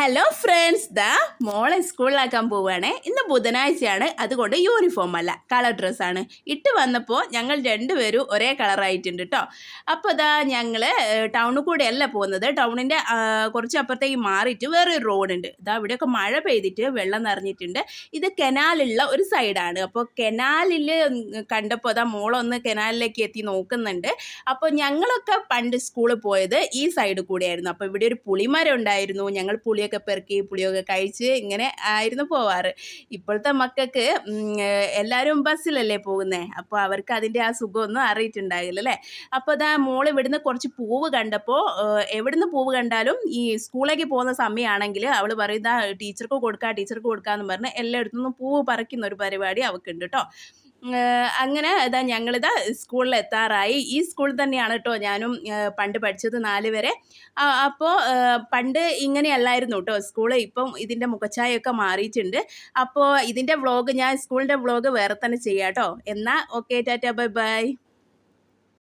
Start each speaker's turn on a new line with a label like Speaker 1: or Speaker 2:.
Speaker 1: Hello friends the മോളെ സ്കൂളിലാക്കാൻ പോവുകയാണേ. ഇന്ന് ബുധനാഴ്ചയാണ്. അതുകൊണ്ട് യൂണിഫോം അല്ല കളർ ഡ്രസ്സാണ് ഇട്ട് വന്നപ്പോൾ ഞങ്ങൾ രണ്ടുപേരും ഒരേ കളറായിട്ടുണ്ട് കേട്ടോ അപ്പോൾ ദാ ഞങ്ങൾ ടൗണിൽ കൂടെ അല്ല പോകുന്നത്. ടൗണിന്റെ കുറച്ച് അപ്പുറത്തേക്ക് മാറിയിട്ട് വേറൊരു റോഡുണ്ട് ഇതാ ഇവിടെയൊക്കെ മഴ പെയ്തിട്ട് വെള്ളം നിറഞ്ഞിട്ടുണ്ട്. ഇത് കനാലുള്ള ഒരു സൈഡാണ് അപ്പോൾ കനാലിൽ കണ്ടപ്പോൾ അതാ മോളൊന്ന് കനാലിലേക്ക് എത്തി നോക്കുന്നുണ്ട്. അപ്പോൾ ഞങ്ങളൊക്കെ പണ്ട് സ്കൂളിൽ പോയത് ഈ സൈഡ് കൂടെയായിരുന്നു. അപ്പോൾ ഇവിടെ ഒരു പുളിമരം ഉണ്ടായിരുന്നു. ഞങ്ങൾ പുളിയൊക്കെ പെറുക്കി പുളിയൊക്കെ കഴിച്ച് ഇങ്ങനെ ആയിരുന്നു പോവാറ്. ഇപ്പോഴത്തെ മക്കൾക്ക് എല്ലാവരും ബസ്സിലല്ലേ പോകുന്നത് അപ്പോൾ അവർക്ക് അതിന്റെ ആ സുഖമൊന്നും അറിയിട്ടുണ്ടാകില്ല അല്ലേ? അപ്പോൾ അതാ മോൾ ഇവിടുന്ന് കുറച്ച് പൂവ് കണ്ടപ്പോൾ എവിടുന്ന് പൂവ് കണ്ടാലും ഈ സ്കൂളിലേക്ക് പോകുന്ന സമയമാണെങ്കിൽ അവൾ പറയുന്ന ടീച്ചർക്ക് കൊടുക്കുക ടീച്ചർക്ക് കൊടുക്കാമെന്ന് പറഞ്ഞ് എല്ലായിടത്തുനിന്നും പൂവ് പറിക്കുന്ന ഒരു പരിപാടി അവൾക്കുണ്ട് കേട്ടോ അങ്ങനെ ഇതാ ഞങ്ങളിതാ സ്കൂളിൽ എത്താറായി ഈ സ്കൂളിൽ തന്നെയാണ് കേട്ടോ ഞാനും പണ്ട് പഠിച്ചത് നാല് വരെ. അപ്പോൾ പണ്ട് ഇങ്ങനെയല്ലായിരുന്നു കേട്ടോ സ്കൂൾ ഇപ്പം ഇതിന്റെ മുഖച്ഛായൊക്കെ മാറിയിട്ടുണ്ട്. അപ്പോൾ ഇതിന്റെ വ്ളോഗ് ഞാൻ സ്കൂളിന്റെ വ്ളോഗ് വേറെ തന്നെ ചെയ്യാം കേട്ടോ. എന്നാൽ ഓക്കെ ടാറ്റ ബൈ ബൈ.